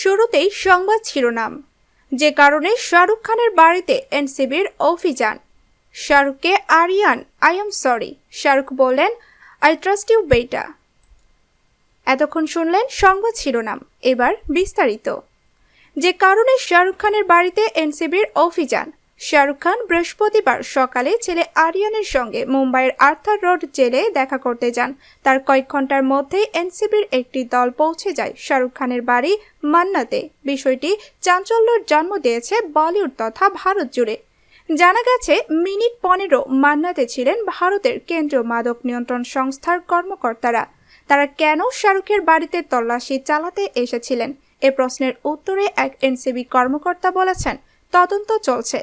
শুরুতেই সংবাদ শিরোনাম। যে কারণে শাহরুখ খানের বাড়িতে এনসিবির অভিযান। শাহরুখকে Aryan I am sorry Shahrukh বললেন আই ট্রাস্ট ইউ বেটা এতক্ষণ শুনলেন সংবাদ শিরোনাম। এবার বিস্তারিত। যে কারণে শাহরুখ খানের বাড়িতে এনসিবির অভিযান শাহরুখ খান বৃহস্পতিবার সকালে ছেলে আরিয়ানের সঙ্গে মুম্বাইয়ের আর্থার রোড জেলে দেখা করতে যান। তার কয়েক ঘণ্টার মধ্যেই এনসিবির একটি দল পৌঁছে যায়। শাহরুখ খানের বাড়ি মান্নাতে। বিষয়টি চাঞ্চল্যর জন্ম দিয়েছে বলিউড তথা ভারত জুড়ে। জানা গেছে, মিনিট পনেরো মান্নাতে ছিলেন ভারতের কেন্দ্রীয় মাদক নিয়ন্ত্রণ সংস্থার কর্মকর্তারা। তারা কেন শাহরুখের বাড়িতে তল্লাশি চালাতে এসেছিলেন? এ প্রশ্নের উত্তরে এক এনসিবি কর্মকর্তা বলেছেন, তদন্ত চলছে।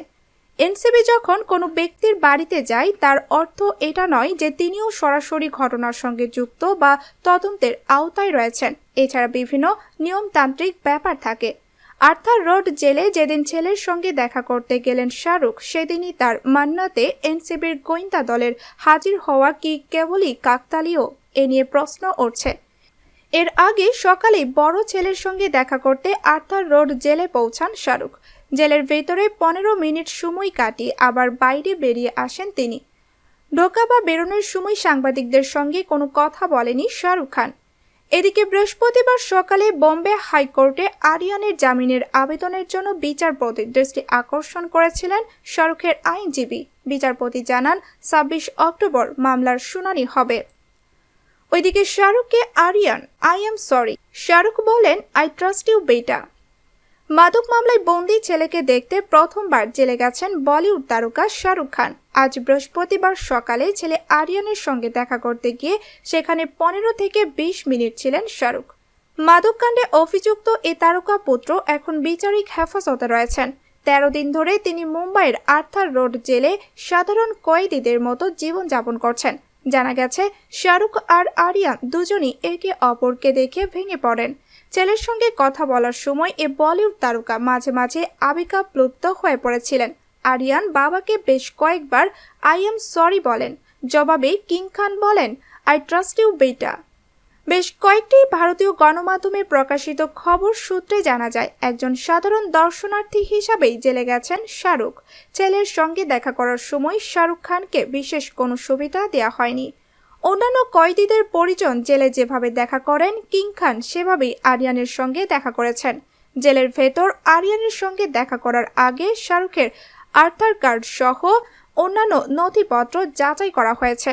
এনসিবি যখন কোনো ব্যক্তির বাড়িতে যায়, তার অর্থ এটা নয় যে তিনিও সরাসরি ঘটনার সঙ্গে যুক্ত বা তদন্তের আওতায় রয়েছেন। এছাড়া বিভিন্ন নিয়মতান্ত্রিক ব্যাপার থাকে। আর্থার রোড জেলে যেদিন ছেলের সঙ্গে দেখা করতে গেলেন শাহরুখ, সেদিনই তার মান্নাতে এনসিবির গোয়েন্দা দলের হাজির হওয়া কি কেবলই কাকতালীয়? এ নিয়ে প্রশ্ন উঠছে। এর আগে সকালে বড় ছেলের সঙ্গে দেখা করতে আর্থার রোড জেলে পৌঁছান শাহরুখ। জেলের ভেতরে পনেরো মিনিট সময় কাটিয়ে আবার বাইরে বেরিয়ে আসেন তিনি। ঢোকা বা বেরোনোর সময় সাংবাদিকদের সঙ্গে কোনো কথা বলেনি শাহরুখ খান। এদিকে বৃহস্পতিবার সকালে বম্বে হাইকোর্টে আরিয়ানের জামিনের আবেদনের জন্য বিচারপতির দৃষ্টি আকর্ষণ করেছিলেন শাহরুখের আইনজীবী। বিচারপতি জানান, ছাব্বিশ অক্টোবর মামলার শুনানি হবে। ওইদিকে শাহরুখকে Aryan, I am sorry. Shahrukh বলেন, আই ট্রাস্ট ইউ, বেটা। মাদক মামলায় বন্দি ছেলেকে দেখতে প্রথমবার জেলে গেছেন বলিউড তারকা শাহরুখ খান। আজ বৃহস্পতিবার সকালে ছেলে আরিয়ানের সঙ্গে দেখা করতে গিয়ে সেখানে পনেরো থেকে বিশ মিনিট ছিলেন শাহরুখ। মাদককাণ্ডে অভিযুক্ত এ তারকা পুত্র এখন বিচারিক হেফাজতে রয়েছেন। তেরো দিন ধরে তিনি মুম্বাইয়ের আর্থার রোড জেলে সাধারণ কয়েদিদের মতো জীবনযাপন করছেন। জানা গেছে, শাহরুখ আর আরিয়ান দুজনই একে অপরকে দেখে ভেঙে পড়েন। ছেলের সঙ্গে কথা বলার সময় এ বলিউড তারকা মাঝে মাঝে আবেগাপ্লুপ্ত হয়ে পড়েছিলেন। আরিয়ান বাবাকে বেশ কয়েকবার আই এম সরি বলেন। জবাবে কিং খান বলেন, আই ট্রাস্ট ইউ, বেটা। বেশ কয়েকটি ভারতীয় গণমাধ্যমে প্রকাশিত খবর সূত্রে জানা যায়, একজন সাধারণ দর্শনার্থী হিসাবেই জেলে গেছেন শাহরুখ। ছেলের সঙ্গে দেখা করার সময় শাহরুখ খানকে বিশেষ কোনো সুবিধা দেওয়া হয়নি। অন্যান্য কয়েদিদের পরিজন জেলে যেভাবে দেখা করেন, কিং খান সেভাবেই আরিয়ানের সঙ্গে দেখা করেছেন। জেলের ভেতর আরিয়ানের সঙ্গে দেখা করার আগে শাহরুখের আর্থার কার্ড সহ অন্যান্য নথিপত্র যাচাই করা হয়েছে।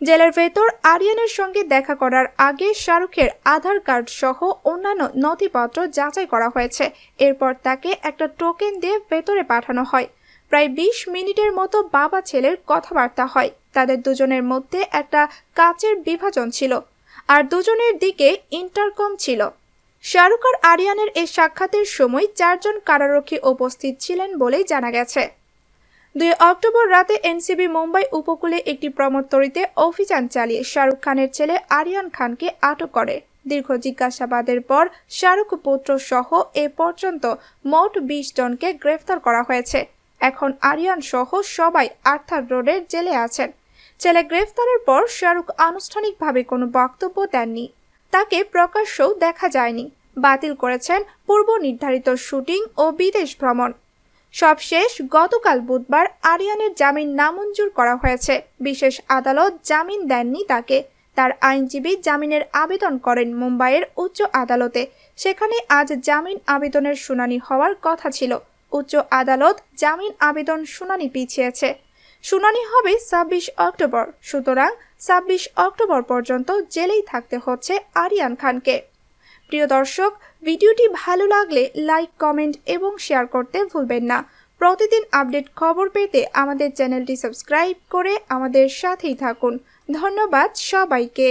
জেলের ভেতর আরিয়ানের সঙ্গে দেখা করার আগে শাহরুখের আধার কার্ড সহ অন্যান্য নথিপত্র যাচাই করা হয়েছে। এরপর তাকে একটা টোকেন দিয়ে ভেতরে পাঠানো হয়। প্রায় বিশ মিনিটের মতো বাবা ছেলের কথাবার্তা হয়। তাদের দুজনের মধ্যে একটা কাচের বিভাজন ছিল আর দুজনের দিকে ইন্টারকম ছিল। শাহরুখ আর আরিয়ানের এই সাক্ষাতের সময় চারজন কারারক্ষী উপস্থিত ছিলেন বলেই জানা গেছে। দুই অক্টোবর রাতে এনসিবি মুম্বাই উপকূলে একটি প্রমোত্তরিতে অভিযান চালিয়ে শাহরুখ খানের ছেলে আরিয়ান খানকে আটক করে। দীর্ঘ জিজ্ঞাসাবাদের পর শাহরুখ পুত্র সহ এ পর্যন্ত মোট বিশ জনকে গ্রেফতার করা হয়েছে। এখন আরিয়ান সহ সবাই আর্থার রোডের জেলে আছেন। ছেলে গ্রেফতারের পর শাহরুখ আনুষ্ঠানিকভাবে কোনো বক্তব্য দেননি। তাকে প্রকাশ্যও দেখা যায়নি। বাতিল করেছেন পূর্ব নির্ধারিত শুটিং ও বিদেশ ভ্রমণ। সবশেষ গতকাল বুধবার আরিয়ানের জামিন নামঞ্জুর করা হয়েছে। বিশেষ আদালত জামিন দেননি তাকে। তার আইনজীবী জামিনের আবেদন করেন মুম্বাইয়ের উচ্চ আদালতে। সেখানে আজ জামিন আবেদনের শুনানি হওয়ার কথা ছিল। উচ্চ আদালত জামিন আবেদন শুনানি পিছিয়েছে। শুনানি হবে ছাব্বিশ অক্টোবর। সুতরাং ছাব্বিশ অক্টোবর পর্যন্ত জেলেই থাকতে হচ্ছে আরিয়ান খানকে। প্রিয় দর্শক, ভিডিওটি ভালো লাগলে লাইক, কমেন্ট এবং শেয়ার করতে ভুলবেন না। প্রতিদিন আপডেট খবর পেতে আমাদের চ্যানেলটি সাবস্ক্রাইব করে আমাদের সাথেই থাকুন। ধন্যবাদ সবাইকে।